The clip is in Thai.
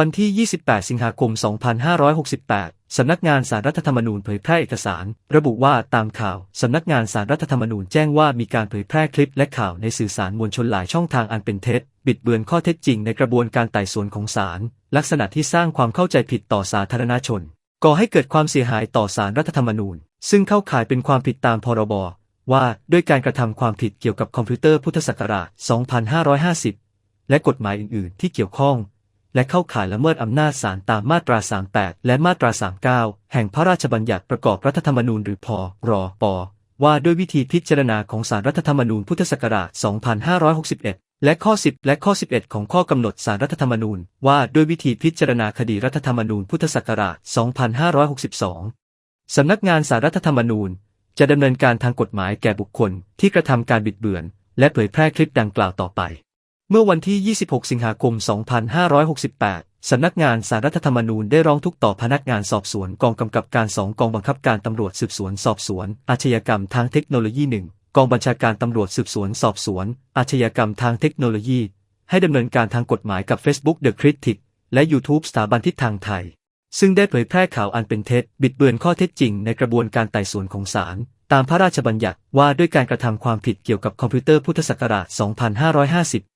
วันที่ 28 สิงหาคม 2568 สำนักงานสารรัฐธรรมนูญเผยแพร่เอกสาร ระบุว่าตามข่าว สำนักงานสารรัฐธรรมนูญแจ้งว่ามีการเผยแพร่คลิปและข่าวในสื่อสารมวลชนหลายช่องทางอันเป็นเท็จ บิดเบือนข้อเท็จจริงในกระบวนการไต่สวนของศาล ลักษณะที่สร้างความเข้าใจผิดต่อสาธารณชน ก่อให้เกิดความเสียหายต่อสารรัฐธรรมนูญ ซึ่งเข้าข่ายเป็นความผิดตามพรบ ว่าด้วยการกระทำความผิดเกี่ยวกับคอมพิวเตอร์พุทธศักราช 2550 และกฎหมายอื่น ๆ ที่เกี่ยวข้อง และเข้าข่ายละเมิดอำนาจศาลตามมาตรา 38 และมาตรา 39 แห่งพระราชบัญญัติประกอบรัฐธรรมนูญหรือพรอปอว่าด้วยวิธีพิจารณาของสารรัฐธรรมนูญพุทธศักราช 2561 และข้อ 10 และข้อ 11 ของข้อกำหนดสารรัฐธรรมนูญ ว่าด้วยวิธีพิจารณาคดีรัฐธรรมนูญพุทธศักราช 2562 สำนักงานสารรัฐธรรมนูญ จะดำเนินการทางกฎหมายแก่บุคคลที่กระทำการบิดเบือน และเผยแพร่คลิปดังกล่าวต่อไป เมื่อวันที่ 26 สิงหาคม 2568 สำนักงานสารรัฐธรรมนูญได้ร้องทุกข์ต่อพนักงานสอบสวนกองกำกับการ 2 กองบังคับการตำรวจสืบสวนสอบสวน อาชญากรรมทางเทคโนโลยี 1 กองบัญชาการตำรวจสืบสวนสอบสวน อาชญากรรมทางเทคโนโลยี ให้ดำเนินการทางกฎหมายกับ Facebook The Critic และ YouTube สถาบันทิศทางไทย ซึ่งได้เผยแพร่ข่าวอันเป็นเท็จ บิดเบือนข้อเท็จจริงในกระบวนการไต่สวนของศาลตามพระราชบัญญัติว่าด้วยการกระทำความผิดเกี่ยวกับคอมพิวเตอร์พุทธศักราช 2550